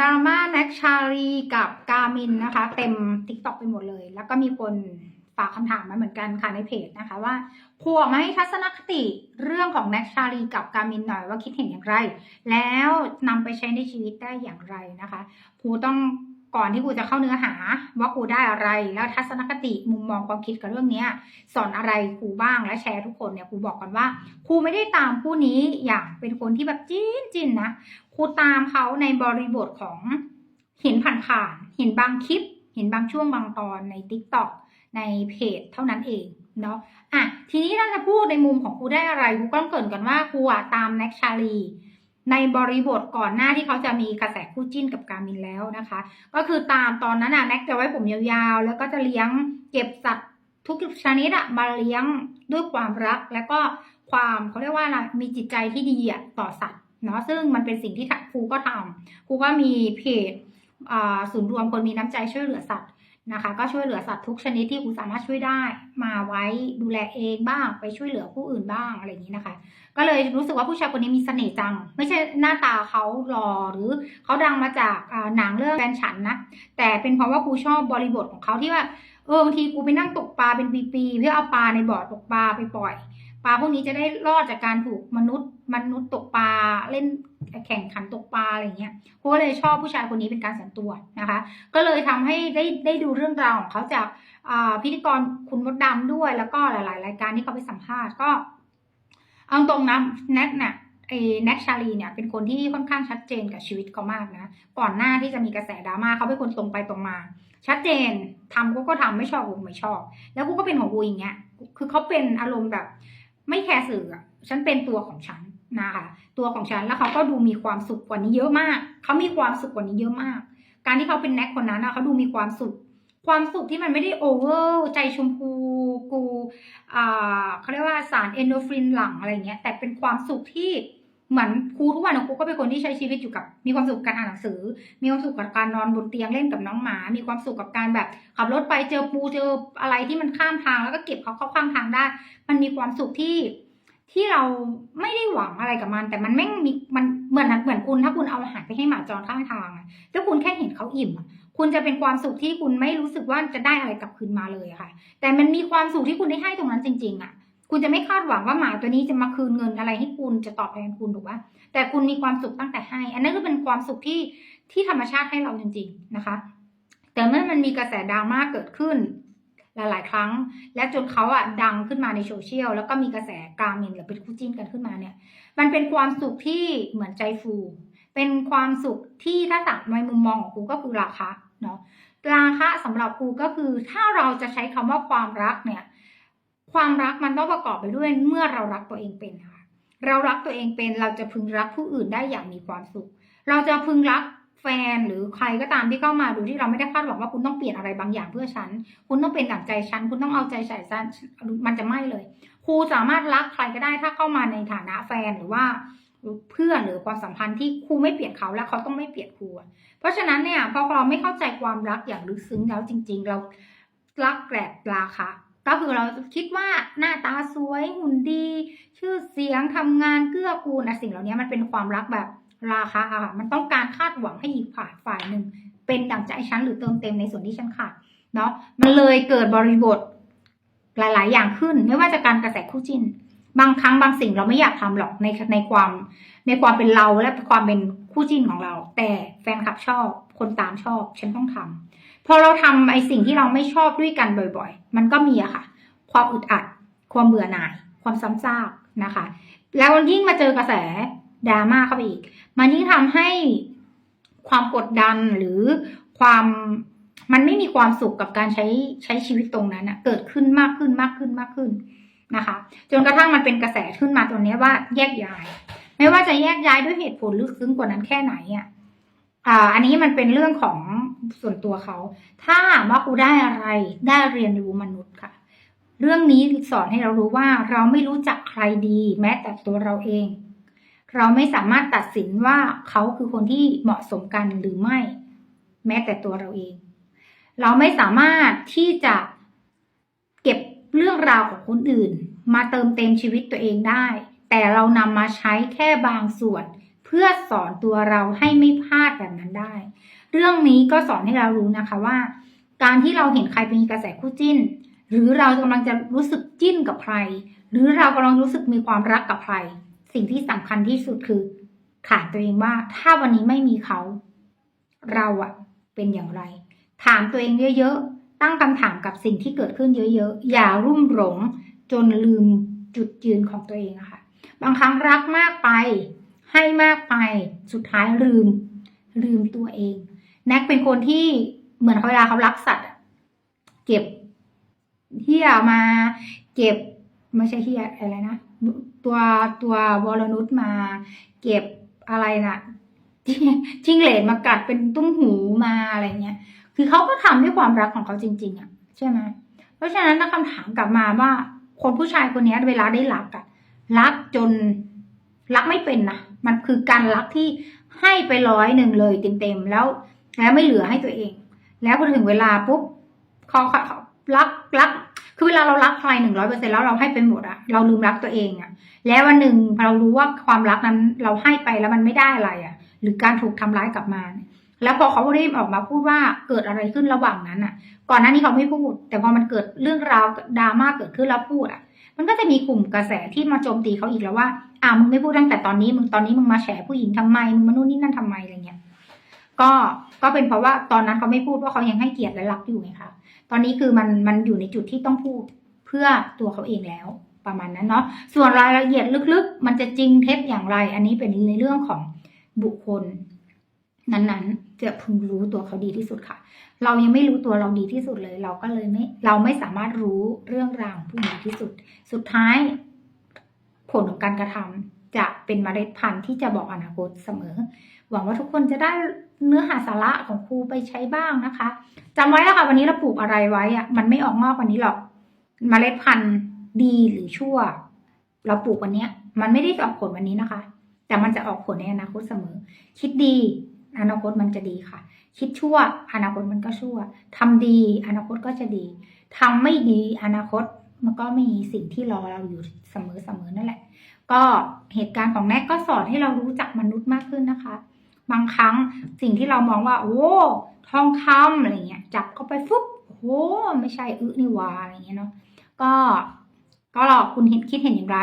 ดราม่าแน็กชาลีกับกามินนะคะ เต็มติ๊กต็อกไปหมดเลย แล้วก็มีคนฝากคำถามมาเหมือนกันค่ะในเพจนะคะว่าครูออกมาให้ทัศนคติเรื่องของแน็กชาลีกับกามินหน่อยว่าคิดเห็นอย่างไร แล้วนำไปใช้ในชีวิตได้อย่างไรนะคะครูต้อง ก่อนที่ครูจะเข้าเนื้อหา ว่าครูได้อะไรแล้วทัศนคติมุมมองความคิดกับเรื่องเนี้ย สอนอะไรครูบ้างและแชร์ทุกคนเนี่ยครูบอกกันว่าครูไม่ได้ตามผู้นี้อย่างเป็นคนที่แบบจิ้นจินนะครูตามเขาในบริบทของเห็นผ่านๆเห็นบางคลิป เห็นบางช่วงบางตอนใน t ิ k t o k ในเพจเท่านั้นเองเนาะอะทีนี้เราจะพูดในมุมของครูได้อะไรครูก็ต้องเกินก่อนว่าครูอะตามแน็กชาลี ในบริบทก่อนหน้าที่เขาจะมีกระแสคู่จิ้นกับการมินแล้วนะคะ ก็คือตามตอนนั้นน่ะแน็กจะไว้ผมยาวๆ แล้วก็จะเลี้ยงเก็บสัตว์ทุกชนิดอะมาเลี้ยงด้วยความรัก แล้วก็ความเขาเรียกว่าอะไรมีจิตใจที่ดีอะต่อสัตว์เนาะซึ่งมันเป็นสิ่งที่ครูก็ทำครูก็มีเพจอ่าศูนย์รวมคนมีน้ำใจช่วยเหลือสัตว์ นะคะ ก็ช่วยเหลือสัตว์ทุกชนิดที่ครูสามารถช่วยได้ มาไว้ดูแลเองบ้าง ไปช่วยเหลือผู้อื่นบ้างอะไรอย่างนี้นะคะ ก็เลยรู้สึกว่าผู้ชายคนนี้มีเสน่ห์จัง ไม่ใช่หน้าตาเขาหล่อหรือเขาดังมาจากหนังเรื่องแฟนฉันนะ แต่เป็นเพราะว่าครูชอบบริบทของเขาที่ว่าเออบางทีกูไปนั่งตกปลาเป็นปีๆเพื่อเอาปลาในบ่อตกปลาไปปล่อย ปลาพวกนี้จะได้รอดจากการถูกมนุษย์มนุษย์ตกปลาเล่น แข่งขันตกปลาอะไรเงี้ยครูก็เลยชอบผู้ชายคนนี้เป็นการส่วนตัวนะคะ ก็เลยทำให้ได้ได้ดูเรื่องราวของเขาจากาพิธีกรคุณมดดำด้วยแล้วก็หลาย ๆ รายการที่เขาไปสัมภาษณ์ก็ เอาตรงนะแน็กเนี่ยไอ้แน็กชาลีเนี่ยเป็นคนที่ค่อนข้างชัดเจนกับชีวิตเขามากนะ ก่อนหน้าที่จะมีกระแสดราม่าเขาเป็นคนตรงไปตรงมา ชัดเจนทำกูก็ทำไม่ชอบกูไม่ชอบ แล้วกูก็เป็นของกูอย่างเงี้ยคือเขาเป็นอารมณ์แบบ ไม่แคร์สื่ออะฉันเป็นตัวของฉัน นะคะตัวของฉันแล้วเขาก็ดูมีความสุขกว่านี้เยอะมาก เขามีความสุขกว่านี้เยอะมาก การที่เขาเป็นแน็กคนนั้นอะเขาดูมีความสุข ความสุขที่มันไม่ได้โอเวอร์ใจชมพูกูอ่าเขาเรียกว่าสารเอนโดรฟินหลังอะไรเงี้ยแต่เป็นความสุขที่เหมือนครูทุกวันครูก็เป็นคนที่ใช้ชีวิตอยู่กับ มีความสุขกับการอ่านหนังสือ มีความสุขกับการนอนบนเตียงเล่นกับน้องหมา มีความสุขกับการแบบขับรถไปเจอปูเจออะไรที่มันข้ามทางแล้วก็เก็บเขาเข้าข้างทางได้ มันมีความสุขที่ ที่เราไม่ได้หวังอะไรกับมัน แต่มันแม่งมีมันเหมือนเหมือนคุณถ้าคุณเอาอาหารไปให้หมาจรข้างทางอะถ้าคุณแค่เห็นเขาอิ่มคุณจะเป็นความสุขที่คุณไม่รู้สึกว่าจะได้อะไรกลับคืนมาเลยค่ะ แต่มันมีความสุขที่คุณได้ให้ตรงนั้นจริง ๆอะคุณจะไม่คาดหวังว่าหมาตัวนี้จะมาคืนเงินอะไรให้คุณจะตอบแทนคุณถูกปะแต่คุณมีความสุขตั้งแต่ให้ อันนั้นก็เป็นความสุขที่ที่ธรรมชาติให้เราจริง ๆนะคะ แต่เมื่อมันมีกระแสดราม่าเกิดขึ้น หลาย ๆ ครั้ง และจนเขาอะดังขึ้นมาในโซเชียลแล้วก็มีกระแสกามินหรือเป็นคู่จิ้นกันขึ้นมาเนี่ย มันเป็นความสุขที่เหมือนใจฟู เป็นความสุขที่ถ้าถามในมุมมองของครูก็คือราคาเนาะราคาสำหรับครูก็คือถ้าเราจะใช้คำว่าความรักเนี่ย ความรักมันต้องประกอบไปด้วยเมื่อเรารักตัวเองเป็นค่ะเรารักตัวเองเป็นเราจะพึงรักผู้อื่นได้อย่างมีความสุข เราจะพึงรัก แฟนหรือใครก็ตามที่เข้ามาดูที่เราไม่ได้คาดหวังว่าคุณต้องเปลี่ยนอะไรบางอย่างเพื่อฉัน คุณต้องเป็นดั่งใจฉัน คุณต้องเอาใจใส่ฉันมันจะไม่เลย ครูสามารถรักใครก็ได้ถ้าเข้ามาในฐานะแฟนหรือว่าเพื่อนหรือความสัมพันธ์ที่ครูไม่เปลี่ยนเขาแล้วเขาต้องไม่เปลี่ยนครู เพราะฉะนั้นเนี่ยพอเราไม่เข้าใจความรักอย่างลึกซึ้งแล้วจริง ๆ เรารักแกลบราคาก็คือเราคิดว่าหน้าตาสวยหุ่นดี ชื่อเสียงทำงานเกื้อกูลนะสิ่งเหล่านี้มันเป็นความรักแบบ ราคาอะค่ะมันต้องการคาดหวังให้อีกฝ่ายฝ่ายหนึ่งเป็นดั่งใจฉันหรือเติมเต็มในส่วนที่ฉันขาดเนาะมันเลยเกิดบริบทหลาย ๆ อย่างขึ้น ไม่ว่าจะการกระแสคู่จิ้น บางครั้งบางสิ่งเราไม่อยากทำหรอกในในความในความเป็นเราและความเป็นคู่จิ้นของเรา แต่แฟนคลับชอบ คนตามชอบ ฉันต้องทำพอเราทำไอสิ่งที่เราไม่ชอบด้วยกันบ่อย ๆ มันก็มีอะค่ะ ความอึดอัด ความเบื่อหน่าย ความซ้ำซากนะคะ แล้วยิ่งมาเจอกระแส ดราม่าเข้าไปอีก มันยิ่งทำให้ความกดดันหรือความมันไม่มีความสุขกับการใช้ใช้ชีวิตตรงนั้นนะเกิดขึ้นมากขึ้นมากขึ้นมากขึ้นนะคะ จนกระทั่งมันเป็นกระแสขึ้นมาตรงนี้ว่าแยกย้าย ไม่ว่าจะแยกย้ายด้วยเหตุผลลึกซึ้งกว่านั้นแค่ไหนอะอ่าอันนี้มันเป็นเรื่องของส่วนตัวเขา ถ้าว่ากูได้อะไรได้เรียนรู้มนุษย์ค่ะ เรื่องนี้สอนให้เรารู้ว่าเราไม่รู้จักใครดี แม้แต่ตัวเราเอง เราไม่สามารถตัดสินว่าเขาคือคนที่เหมาะสมกันหรือไม่ แม้แต่ตัวเราเอง เราไม่สามารถที่จะเก็บเรื่องราวของคนอื่น มาเติมเต็มชีวิตตัวเองได้ แต่เรานำมาใช้แค่บางส่วน เพื่อสอนตัวเราให้ไม่พลาดแบบนั้นได้ เรื่องนี้ก็สอนให้เรารู้นะคะว่า การที่เราเห็นใครเป็นกระแสคู่จิ้น หรือเรากำลังจะรู้สึกจิ้นกับใคร หรือเรากำลังรู้สึกมีความรักกับใคร สิ่งที่สำคัญที่สุดคือ ถามตัวเองว่าถ้าวันนี้ไม่มีเขา เราอะเป็นอย่างไร ถามตัวเองเยอะๆ ตั้งคำถามกับสิ่งที่เกิดขึ้นเยอะๆ อย่ารุ่มหลงจนลืมจุดยืนของตัวเองอะค่ะ บางครั้งรักมากไป ให้มากไป สุดท้ายลืม ลืมตัวเอง แน็กเป็นคนที่เหมือนเวลาเขารักสัตว์เก็บเฮียมา เก็บ ไม่ใช่เฮียอะไรนะ ตัวตัววรนุชมา เก็บอะไรนะจิ้งเหลนมากัดเป็นตุ้มหูมาอะไรเงี้ย คือเขาก็ทำด้วยความรักของเขาจริง ๆอะใช่ไหมเพราะฉะนั้นถ้าคำถามกลับมาว่า คนผู้ชายคนนี้เวลาได้รักอะรักจนรักไม่เป็นนะมันคือการรักที่ให้ไปร้อยหนึ่งเลยเต็มๆแล้วแล้วไม่เหลือให้ตัวเอง แล้วพอถึงเวลาปุ๊บขาเขาเขารักรัก คือเวลาเรารักใครหนึ่งร้อยเปอร์เซ็นแล้วเราให้ไปหมดอะเราลืมรักตัวเองอะแล้ววันหนึ่งเรารู้ว่าความรักนั้นเราให้ไปแล้วมันไม่ได้อะไรอะหรือการถูกทำร้ายกลับมา แล้วพอเขารีบออกมาพูดว่าเกิดอะไรขึ้นระหว่างนั้นอะก่อนหน้านี้เขาไม่พูด แต่พอมันเกิดเรื่องราวดราม่าเกิดขึ้นแล้วพูดอะมันก็จะมีกลุ่มกระแสที่มาโจมตีเขาอีกแล้วว่าอ่ามึงไม่พูดตั้งแต่ตอนนี้มึงตอนนี้มึงมาแฉผู้หญิงทำไมมึงมานู่นนี่นั่นทำไมอะไรเงี้ย ก็ก็เป็นเพราะว่าตอนนั้นเขาไม่พูดว่าเขายังให้เกียรติและรักอยู่ไงคะตอนนี้คือมันมันอยู่ในจุดที่ต้องพูดเพื่อตัวเขาเองแล้วประมาณนั้นเนาะส่วนรายละเอียดลึกๆ มันจะจริงเท็จอย่างไร อันนี้เป็นในเรื่องของบุคคล นั้นๆ จะพึงรู้ตัวเขาดีที่สุดค่ะ เรายังไม่รู้ตัวเราดีที่สุดเลย เราก็เลยไม่เราไม่สามารถรู้เรื่องราวผู้ดีที่สุด สุดท้าย ผลของการกระทำจะเป็นเมล็ดพันธุ์ที่จะบอกอนาคตเสมอ หวังว่าทุกคนจะได้เนื้อหาสาระของครูไปใช้บ้างนะคะจำไว้แล้วค่ะวันนี้เราปลูกอะไรไว้อะมันไม่ออกงอกวันนี้หรอกมเมล็ดพันธุ์ดีหรือชั่ว เราปลูกวันนี้มันไม่ได้ออกผลวันนี้นะคะ แต่มันจะออกผลในอนาคตเสมอ คิดดีอนาคตมันจะดีค่ะ คิดชั่ว อนาคตมันก็ชั่วทำดี อนาคตก็จะดีทำไม่ดีอนาคตมันก็มีสิ่งที่รอเราอยู่เสมอเสมอนั่นแหละ ก็เหตุการณ์ของแน็กก็สอนให้เรารู้จักมนุษย์มากขึ้นนะคะ บางครั้งสิ่งที่เรามองว่า โอ้ทองคำอะไรเงี้ยจับเข้าไปฟุ๊บโอ้ไม่ใช่อึนี่วาอะไรเงี้ยเนาะก็ก็ลองคุณเห็นคิดเห็นอย่างไร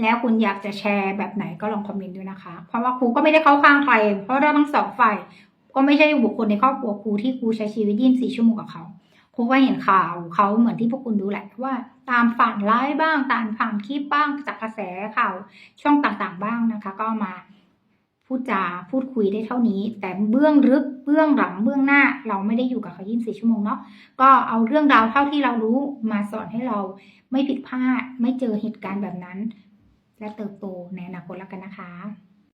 แล้วคุณอยากจะแชร์แบบไหนก็ลองคอมเมนต์ด้วยนะคะ เพราะว่าครูก็ไม่ได้เข้าข้างใคร เพราะเราทั้งสองฝ่ายก็ไม่ใช่บุคคลในครอบครัวครูที่ครูใช้ชีวิตยี่สิบสี่ชั่วโมงกับเขาครูก็เห็นข่าวเขาเหมือนที่พวกคุณดูแหละว่าตามฝันร้ายบ้าง ตามผ่านคลิปบ้างจากกระแสข่าวช่องต่างๆบ้างนะคะ ก็มา พูดจาพูดคุยได้เท่านี้ แต่เบื้องลึกเบื้องหลังเบื้องหน้า เราไม่ได้อยู่กับเขา24ชั่วโมงเนาะก็เอาเรื่องราวเท่าที่เรารู้มาสอนให้เราไม่ผิดพลาด ไม่เจอเหตุการณ์แบบนั้น และเติบโตในอนาคตแล้วกันนะคะ